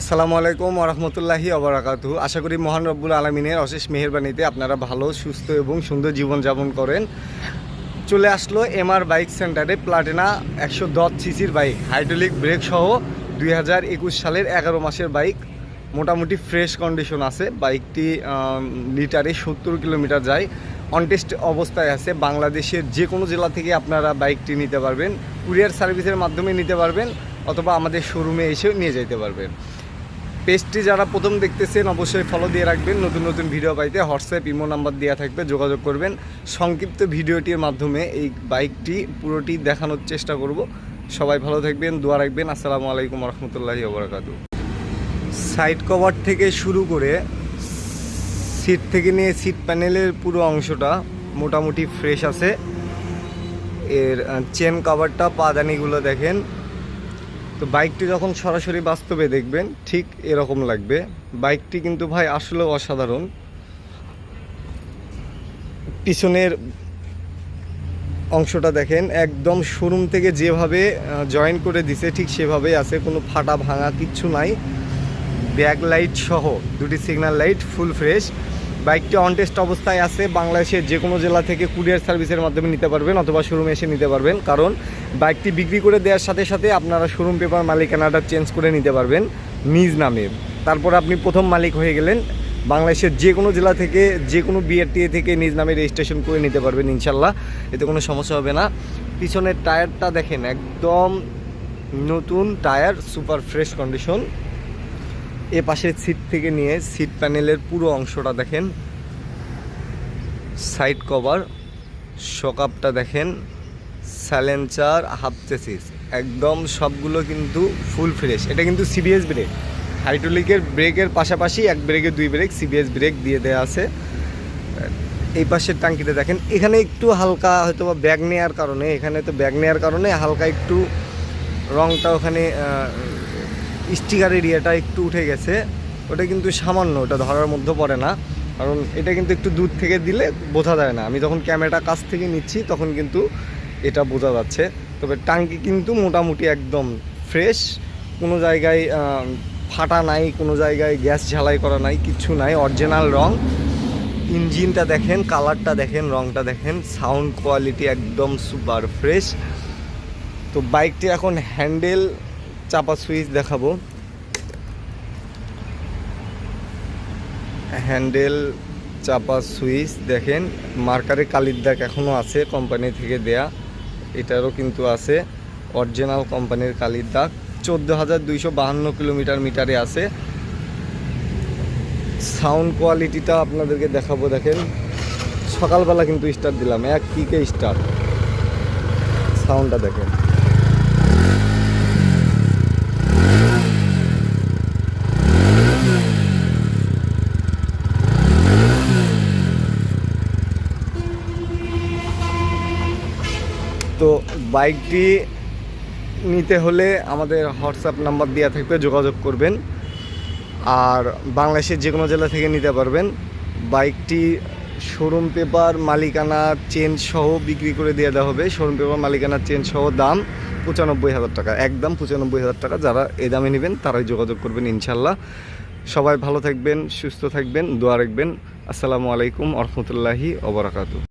আসসালামু আলাইকুম ওরহমতুল্লাহি অবরাকাতু আশা করি মহান রব্বুল আলমিনের অশেষ মেহেরবানিতে আপনারা ভালো, সুস্থ এবং সুন্দর জীবনযাপন করেন। চলে আসলো এমআর বাইক সেন্টারে প্লাটিনা একশো দশ সিসির বাইক হাইড্রোলিক ব্রেক সহ দুই হাজার একুশ সালের এগারো মাসের বাইক মোটামুটি ফ্রেশ কন্ডিশন আছে। বাইকটি লিটারে সত্তর কিলোমিটার যায়। অনটেস্ট অবস্থায় আছে। বাংলাদেশের যে কোনো জেলা থেকে আপনারা বাইকটি নিতে পারবেন। কুরিয়ার সার্ভিসের মাধ্যমে নিতে পারবেন। অথবা আমাদের শোরুমে এসেও নিয়ে যেতে পারবেন। পেজটি যারা প্রথম দেখতেছেন, অবশ্যই ফলো দিয়ে রাখবেন। নতুন নতুন ভিডিও পাইতে হোয়াটসঅ্যাপ ইমো নাম্বার দেওয়া থাকবে, যোগাযোগ করবেন। সংক্ষিপ্ত ভিডিওটির মাধ্যমে এই বাইকটি, পুরোটি দেখানোর চেষ্টা করব। সবাই ভালো থাকবেন, দোয়া রাখবেন। আসসালামু আলাইকুম রহমতুল্লাহি ওবরাকাতু সাইড কভার থেকে শুরু করে সিট থেকে নিয়ে সিট প্যানেলের পুরো অংশটা মোটামুটি ফ্রেশ আছে। এর চেন কভারটা পাদানিগুলো দেখেন। তো বাইকটি যখন সরাসরি বাস্তবে দেখবেন, ঠিক এরকম লাগবে। বাইকটি কিন্তু ভাই আসলে অসাধারণ। পিছনের অংশটা দেখেন, একদম শোরুম থেকে যেভাবে জয়েন করে দিছে, ঠিক সেভাবেই আছে, কোনো ফাটা ভাঙা কিচ্ছু নাই। ব্যাক লাইট সহ, দুটি সিগন্যাল লাইট ফুল ফ্রেশ বাইকটি অন টেস্ট অবস্থায় আছে, বাংলাদেশের যে কোনো জেলা থেকে কুরিয়ার সার্ভিসের মাধ্যমে নিতে পারবেন অথবা শোরুমে এসে নিতে পারবেন। কারণ বাইকটি বিক্রি করে দেওয়ার সাথে সাথে আপনারা শোরুম পেপার মালিকানাটা চেঞ্জ করে নিতে পারবেন নিজ নামে। তারপর আপনি প্রথম মালিক হয়ে গেলেন। বাংলাদেশের যে কোনো জেলা থেকে যে কোনো বিআরটিএ থেকে নিজ নামে রেজিস্ট্রেশন করে নিতে পারবেন ইনশাল্লাহ এতে কোনো সমস্যা হবে না। পিছনের টায়ারটা দেখেন, একদম নতুন টায়ার সুপার ফ্রেশ কন্ডিশন এ পাশের সিট থেকে নিয়ে সিট প্যানেলের পুরো অংশটা দেখেন। সাইড কভার শকআপটা দেখেন। স্যালেঞ্চার হাফ চেসিস একদম সবগুলো কিন্তু ফুল ফ্রেশ এটা কিন্তু সিবিএস ব্রেক হাইড্রোলিকের ব্রেকের পাশাপাশি এক ব্রেকে দুই ব্রেক সিবিএস ব্রেক দিয়ে দেওয়া আছে। এই পাশের টাঙ্কিতে দেখেন, এখানে একটু হালকা হয়তো বা ব্যাগ নেওয়ার কারণে, এখানে তো ব্যাগ নেওয়ার কারণে হালকা একটু রংটা ওখানে স্টিকার এরিয়াটা একটু উঠে গেছে। ওটা কিন্তু সামান্য, ওটা ধরার মধ্যে পড়ে না। কারণ এটা কিন্তু একটু দূর থেকে দিলে বোঝা যায় না। আমি যখন ক্যামেরাটা কাছ থেকে নিচ্ছি, তখন কিন্তু এটা বোঝা যাচ্ছে। তবে টাঙ্কি কিন্তু মোটামুটি একদম ফ্রেশ কোনো জায়গায় ফাটা নাই, কোনো জায়গায় গ্যাস ঝালাই করা নাই কিচ্ছু নাই অরিজিনাল রং। ইঞ্জিনটা দেখেন কালারটা দেখেন, রংটা দেখেন সাউন্ড কোয়ালিটি একদম সুপার ফ্রেশ তো বাইকটি এখন হ্যান্ডেল চাপা সুইচ দেখাবো। হ্যান্ডেল, চাপা সুইচ, দেখেন, মার্কারে কালির দাগ এখনও আছে কোম্পানি থেকে দেয়া, এটারও কিন্তু আছে, অরিজিনাল কোম্পানির কালির দাগ। চোদ্দ হাজার দুইশো বাহান্ন কিলোমিটার মিটারে আছে। সাউন্ড কোয়ালিটিটা আপনাদেরকে দেখাবো, দেখেন। সকালবেলা কিন্তু স্টার্ট দিলাম, এক কিকে স্টার্ট? সাউন্ডটা দেখেন। তো বাইকটি নিতে হলে আমাদের হোয়াটসঅ্যাপ নাম্বার দেওয়া থাকবে, যোগাযোগ করবেন। আর বাংলাদেশের যে কোনো জেলা থেকে নিতে পারবেন। বাইকটি শোরুম পেপার, মালিকানা চেঞ্জ সহ বিক্রি করে দিয়ে দেওয়া হবে। শোরুম পেপার, মালিকানা চেঞ্জ সহ দাম পঁচানব্বই হাজার টাকা। একদম পঁচানব্বই হাজার টাকা। যারা এ দামে নেবেন, তারাই যোগাযোগ করবেন ইনশাল্লাহ সবাই ভালো থাকবেন, সুস্থ থাকবেন, দোয়া রাখবেন। আসসালামু আলাইকুম আরহামতুল্লাহি অবরাকাতু